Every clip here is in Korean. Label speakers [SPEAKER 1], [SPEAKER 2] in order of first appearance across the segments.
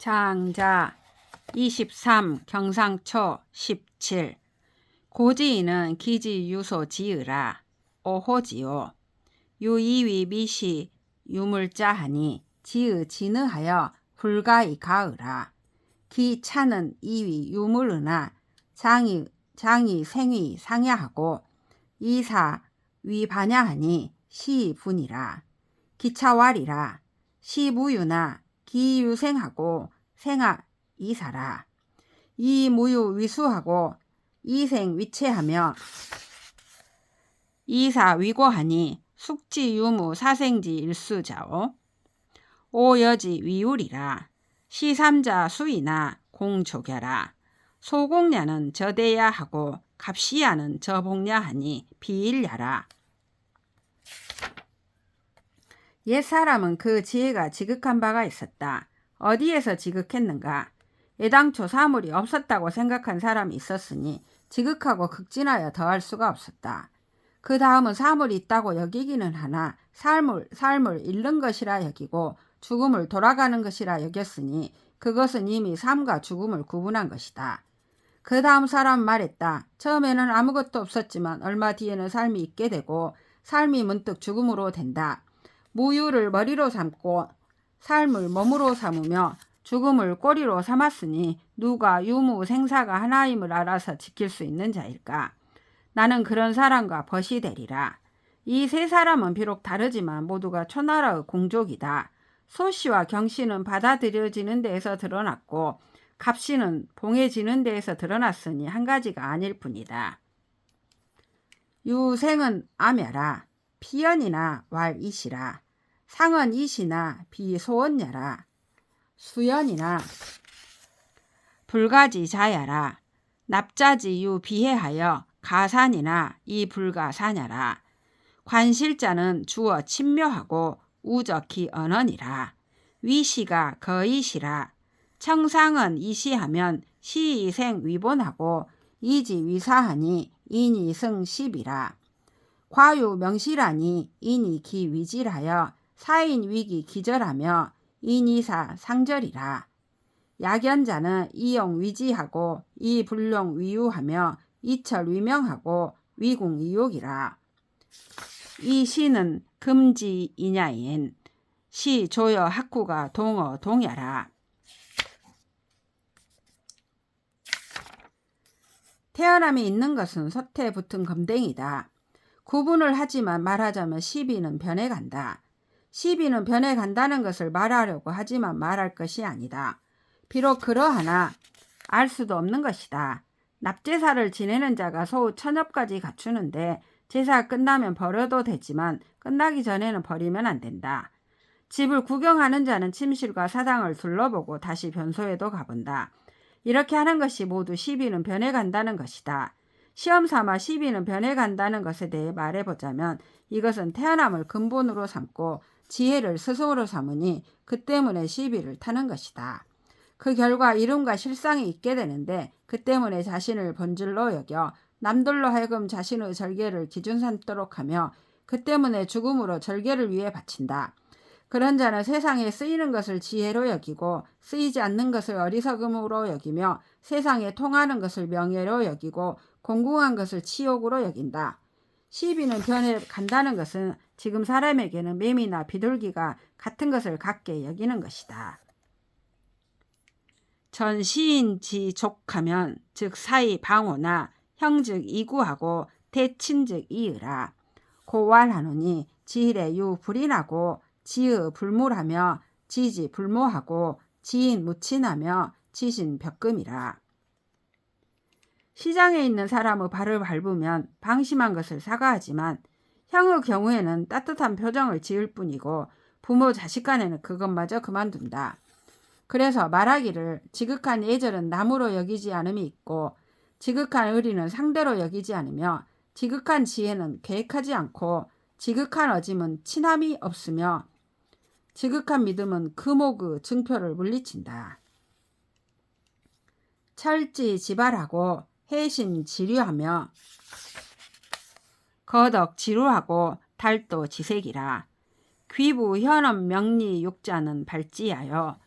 [SPEAKER 1] 장자 23 경상초 17 고지인은 기지 유소 지으라. 오호지요. 유이위 미시 유물자하니 지으 진으하여 불가이 가으라. 기 차는 이위 유물으나 장이 장이 생위 상야하고 이사 위반야하니 시분이라. 기차왈이라. 시무유나 기유생하고 생하 이사라. 이무유 위수하고 이생 위체하며 이사 위고하니 숙지 유무 사생지 일수자오. 오여지 위울이라. 시삼자 수이나 공조결라. 소공야는 저대야 하고 갑시야는 저복야 하니 비일야라 옛 사람은 그 지혜가 지극한 바가 있었다. 어디에서 지극했는가? 애당초 사물이 없었다고 생각한 사람이 있었으니 지극하고 극진하여 더할 수가 없었다. 그 다음은 사물이 있다고 여기기는 하나 삶을, 삶을 잃는 것이라 여기고 죽음을 돌아가는 것이라 여겼으니 그것은 이미 삶과 죽음을 구분한 것이다. 그 다음 사람 말했다. 처음에는 아무것도 없었지만 얼마 뒤에는 삶이 있게 되고 삶이 문득 죽음으로 된다. 무유를 머리로 삼고 삶을 몸으로 삼으며 죽음을 꼬리로 삼았으니 누가 유무 생사가 하나임을 알아서 지킬 수 있는 자일까? 나는 그런 사람과 벗이 되리라. 이 세 사람은 비록 다르지만 모두가 초나라의 공족이다. 소씨와 경씨는 받아들여지는 데에서 드러났고 갑씨는 봉해지는 데에서 드러났으니 한 가지가 아닐 뿐이다. 유생은 아며라 피연이나 왈이시라 상은 이시나 비소원야라 수연이나 불가지 자야라 납자지 유 비해하여 가산이나 이 불가사냐라. 관실자는 주어 친묘하고 우적히 언언이라. 위시가 거이시라. 청상은 이시하면 시이생 위본하고 이지 위사하니 인이승 십이라 과유 명실하니 인이 기 위질하여 사인 위기 기절하며 인이사 상절이라. 약연자는 이용 위지하고 이불용 위유하며 이철 위명하고 위궁 이욕이라. 이 시는 금지 이냐인 시 조여 학구가 동어 동야라. 태어남이 있는 것은 솥에 붙은 검댕이다. 구분을 하지만 말하자면 시비는 변해간다. 시비는 변해간다는 것을 말하려고 하지만 말할 것이 아니다. 비록 그러하나 알 수도 없는 것이다. 납제사를 지내는 자가 소우 천엽까지 갖추는데 제사 끝나면 버려도 되지만 끝나기 전에는 버리면 안 된다. 집을 구경하는 자는 침실과 사당을 둘러보고 다시 변소에도 가본다. 이렇게 하는 것이 모두 시비는 변해간다는 것이다. 시험 삼아 시비는 변해간다는 것에 대해 말해보자면 이것은 태어남을 근본으로 삼고 지혜를 스승으로 삼으니 그 때문에 시비를 타는 것이다. 그 결과 이름과 실상이 있게 되는데 그 때문에 자신을 본질로 여겨 남들로 하여금 자신의 절개를 기준 삼도록 하며 그 때문에 죽음으로 절개를 위해 바친다. 그런 자는 세상에 쓰이는 것을 지혜로 여기고 쓰이지 않는 것을 어리석음으로 여기며 세상에 통하는 것을 명예로 여기고 공공한 것을 치욕으로 여긴다. 시비는 변해 간다는 것은 지금 사람에게는 매미나 비둘기가 같은 것을 같게 여기는 것이다. 전시인지 족하면 즉 사이 방호나 형즉 이구하고 대친즉 이으라 고왈하노니 지일에 유 불인하고 지의 불물하며 지지 불모하고 지인 무친하며 지신 벽금이라. 시장에 있는 사람의 발을 밟으면 방심한 것을 사과하지만 형의 경우에는 따뜻한 표정을 지을 뿐이고 부모 자식 간에는 그것마저 그만둔다. 그래서 말하기를 지극한 예절은 나무로 여기지 않음이 있고 지극한 의리는 상대로 여기지 않으며 지극한 지혜는 계획하지 않고 지극한 어짐은 친함이 없으며 지극한 믿음은 금옥의 증표를 물리친다. 철지 지발하고 해신 지류하며 거덕 지루하고 달도 지색이라 귀부 현엄 명리 육자는 발지하여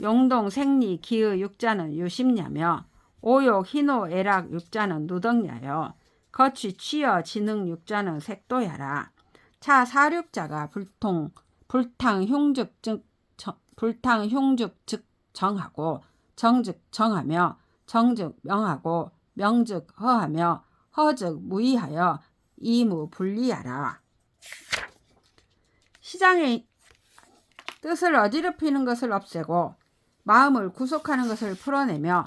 [SPEAKER 1] 용동 생리 기의 육자는 유심냐며 오욕 희노 애락 육자는 누덕냐여 거취 취어 지능 육자는 색도야라 차 사륙자가 불통 불탕 흉즉 즉 정- 불탕 흉즉 즉 정하고 정즉 정하며 정즉 명하고 명즉 허하며 허즉 무의하여 이무 분리하라 시장의 뜻을 어지럽히는 것을 없애고 마음을 구속하는 것을 풀어내며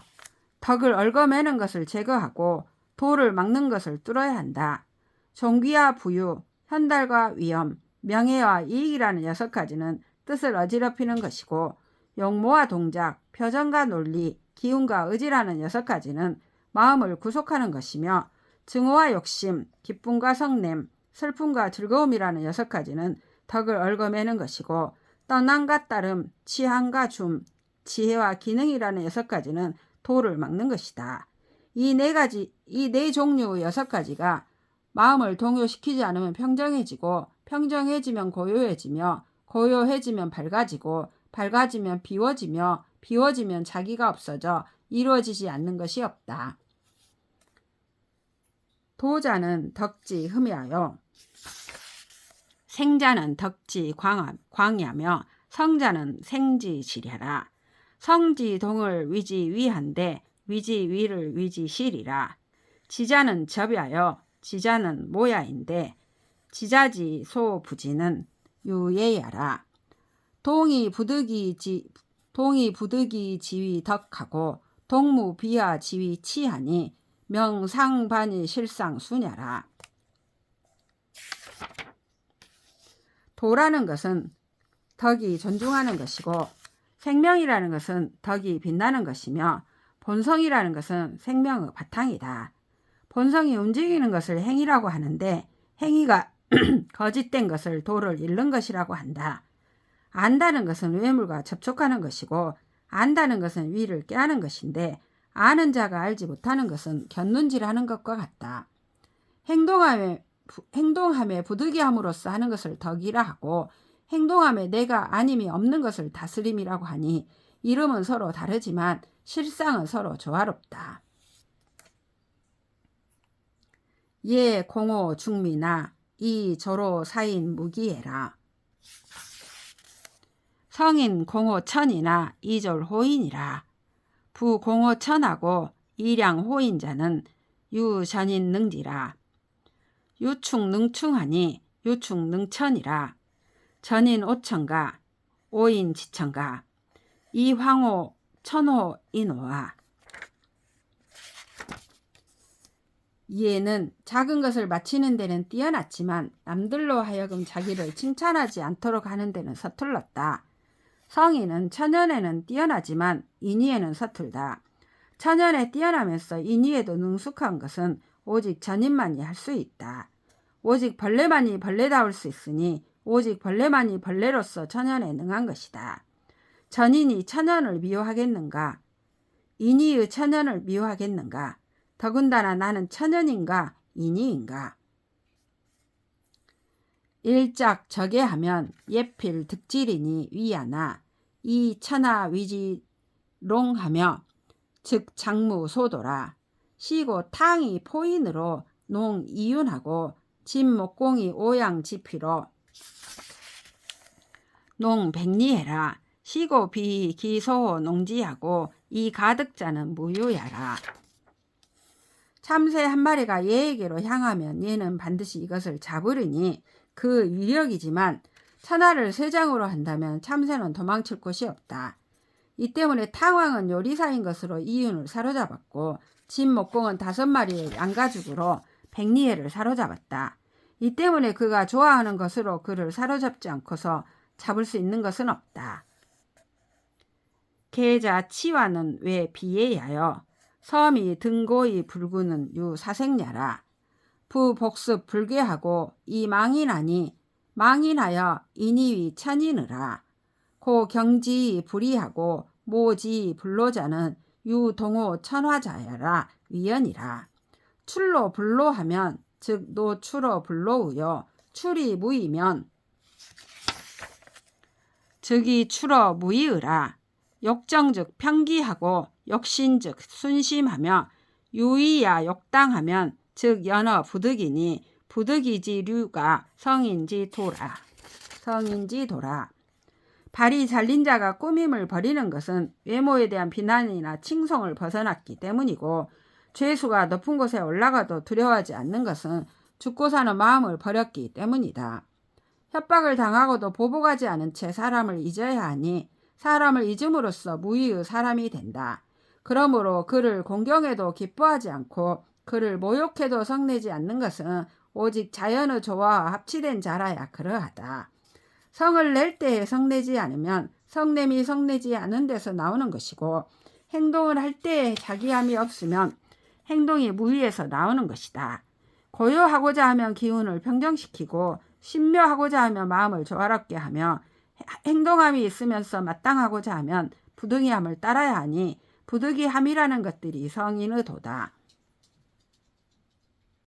[SPEAKER 1] 덕을 얽어매는 것을 제거하고 도를 막는 것을 뚫어야 한다. 종귀와 부유, 현달과 위험, 명예와 이익이라는 여섯 가지는 뜻을 어지럽히는 것이고 용모와 동작, 표정과 논리, 기운과 의지라는 여섯 가지는 마음을 구속하는 것이며 증오와 욕심, 기쁨과 성냄, 슬픔과 즐거움이라는 여섯 가지는 덕을 얽어매는 것이고 떠남과 따름, 취함과 줌, 지혜와 기능이라는 여섯 가지는 도를 막는 것이다. 이 네 가지, 이 네 종류의 여섯 가지가 마음을 동요시키지 않으면 평정해지고, 평정해지면 고요해지며, 고요해지면 밝아지고, 밝아지면 비워지며, 비워지면 자기가 없어져 이루어지지 않는 것이 없다. 도자는 덕지 흠이하여 생자는 덕지 광- 광야며 성자는 생지 지랴라. 성지 동을 위지 위한데 위지 위를 위지 실이라. 지자는 접야여 지자는 모야인데 지자지 소 부지는 유예야라. 동이 부득이 지 동이 부득이 지위 덕하고 동무 비하 지위 치하니 명상반이 실상 수냐라. 도라는 것은 덕이 존중하는 것이고 생명이라는 것은 덕이 빛나는 것이며 본성이라는 것은 생명의 바탕이다. 본성이 움직이는 것을 행위라고 하는데 행위가 거짓된 것을 도를 잃는 것이라고 한다. 안다는 것은 외물과 접촉하는 것이고 안다는 것은 위를 깨하는 것인데 아는 자가 알지 못하는 것은 곁눈질하는 것과 같다. 행동함에 부- 행동함에 부득이함으로써 하는 것을 덕이라 하고 행동함에 내가 아님이 없는 것을 다스림이라고 하니 이름은 서로 다르지만 실상은 서로 조화롭다. 예 공호 중미나 이 조로 사인 무기해라. 성인 공호 천이나 이졸 호인이라. 부공호천하고 이량 호인자는 유전인 능지라. 유충 능충하니 유충 능천이라. 전인 오천가 오인 지천가 이황호 천호 인호와 이에는 작은 것을 마치는 데는 뛰어났지만 남들로 하여금 자기를 칭찬하지 않도록 하는 데는 서툴렀다. 성인은 천연에는 뛰어나지만 인위에는 서툴다. 천연에 뛰어나면서 인위에도 능숙한 것은 오직 전인만이 할 수 있다. 오직 벌레만이 벌레다울 수 있으니 오직 벌레만이 벌레로서 천연에 능한 것이다. 전인이 천연을 미워하겠는가? 인위의 천연을 미워하겠는가? 더군다나 나는 천연인가 인위인가? 일작 저게하면 예필 득질이니 위하나. 이 천하 위지롱하며 즉 장무 소도라. 시고 탕이 포인으로 농 이윤하고 진 목공이 오양 지피로 농 백리해라. 시고 비 기소 농지하고 이 가득자는 무유야라. 참새 한 마리가 얘에게로 향하면 얘는 반드시 이것을 잡으리니 그 위력이지만 천하를 세 장으로 한다면 참새는 도망칠 곳이 없다. 이 때문에 탕왕은 요리사인 것으로 이윤을 사로잡았고 진목공은 다섯 마리의 양가죽으로 백리해를 사로잡았다. 이 때문에 그가 좋아하는 것으로 그를 사로잡지 않고서 잡을 수 있는 것은 없다. 계자 치와는 왜 비예야여 섬이 등고이 불구는 유 사생야라 부복습 불괴하고 이 망인하니 망인하여 인이위 천이느라. 고 경지 불이하고 모지 불로자는 유동호 천화자야라 위연이라. 출로 불로하면 즉 노출어 불로우요 출이 무이면 즉이 출어 무이으라. 역정즉 평기하고 역신즉 순심하며 유의야 역당하면 즉 연어 부득이니 부득이지 류가 성인지 도라 성인지 도라 발이 잘린 자가 꾸밈을 버리는 것은 외모에 대한 비난이나 칭송을 벗어났기 때문이고 죄수가 높은 곳에 올라가도 두려워하지 않는 것은 죽고 사는 마음을 버렸기 때문이다. 협박을 당하고도 보복하지 않은 채 사람을 잊어야 하니 사람을 잊음으로써 무의의 사람이 된다. 그러므로 그를 공경해도 기뻐하지 않고 그를 모욕해도 성내지 않는 것은 오직 자연의 조화와 합치된 자라야 그러하다. 성을 낼 때에 성내지 않으면 성냄이 성내지 않은 데서 나오는 것이고 행동을 할 때에 자기함이 없으면 행동이 무의에서 나오는 것이다. 고요하고자 하면 기운을 평정시키고 신묘하고자 하면 마음을 조화롭게 하며 행동함이 있으면서 마땅하고자 하면 부득이함을 따라야 하니 부득이함이라는 것들이 성인의 도다.